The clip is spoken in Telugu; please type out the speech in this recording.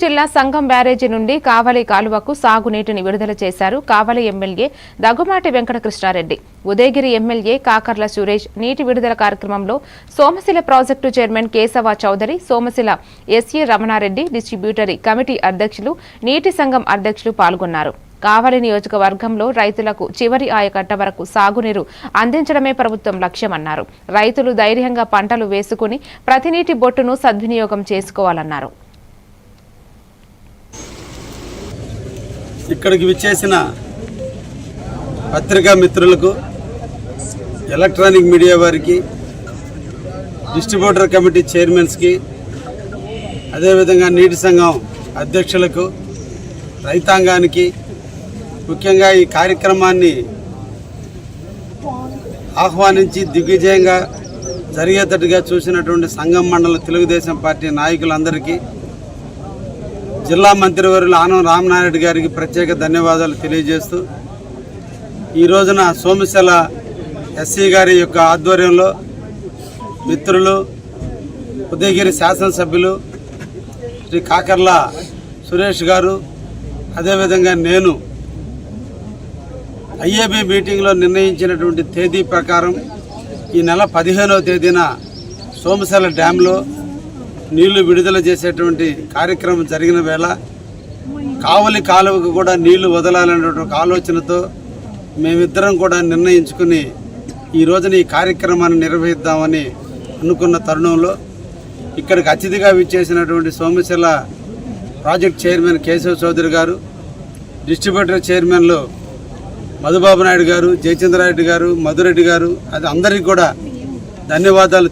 జిల్లా సంఘం బ్యారేజీ నుండి కావలి కాలువకు సాగునీటిని విడుదల చేశారు కావలి ఎమ్మెల్యే దగ్గుమాటి వెంకటకృష్ణారెడ్డి. ఉదయగిరి ఎమ్మెల్యే కాకర్ల సురేష్ నీటి విడుదల కార్యక్రమంలో Somasila project chairman Kesava Chowdary Somasila SA Ramanareddy distributory committee అధ్యక్షులు నీటి సంఘం అధ్యక్షులు పాల్గొన్నారు. కావలి నియోజకవర్గంలో రైతులకు చివరి ఆయకట్ట వరకు సాగునీరు అందించడమే ప్రభుత్వం లక్ష్యమన్నారు. రైతులు ధైర్యంగా పంటలు వేసుకుని ప్రతి నీటి బొట్టును సద్వినియోగం చేసుకోవాలన్నారు. ఇక్కడికి విచ్చేసిన పత్రికా మిత్రులకు ఎలక్ట్రానిక్ మీడియా వారికి డిస్ట్రిబ్యూటర్ కమిటీ చైర్మన్స్కి అదేవిధంగా నీటి సంఘం అధ్యక్షులకు రైతాంగానికి ముఖ్యంగా ఈ కార్యక్రమాన్ని ఆహ్వానించి దిగ్విజయంగా జరిగేటట్టుగా చూసినటువంటి సంఘం మండల తెలుగుదేశం పార్టీ నాయకులందరికీ జిల్లా మంత్రివర్యులు ఆనం రామనారాయణ గారికి ప్రత్యేక ధన్యవాదాలు తెలియజేస్తూ ఈ రోజున సోమశల ఎస్సీ గారి యొక్క ఆధ్వర్యంలో మిత్రులు ఉదయగిరి శాసనసభ్యులు శ్రీ కాకర్ల సురేష్ గారు అదేవిధంగా నేను ఐఏబీ మీటింగ్లో నిర్ణయించినటువంటి తేదీ ప్రకారం ఈ నెల పదిహేనవ తేదీన సోమశల డ్యాంలో నీళ్ళు విడుదల చేసేటువంటి కార్యక్రమం జరిగిన వేళ కావలి కాలువకు కూడా నీళ్ళు వదలాలనేటువంటి ఆలోచనతో మేమిద్దరం కూడా నిర్ణయించుకుని ఈ రోజున ఈ కార్యక్రమాన్ని నిర్వహిద్దామని అనుకున్న తరుణంలో ఇక్కడికి అతిథిగా విచ్చేసినటువంటి Somasila project chairman Keshava Chowdary garu distributor చైర్మన్లు మధుబాబు నాయుడు గారు జయచంద్రారెడ్డి గారు మధురెడ్డి గారు అది అందరికీ కూడా ధన్యవాదాలు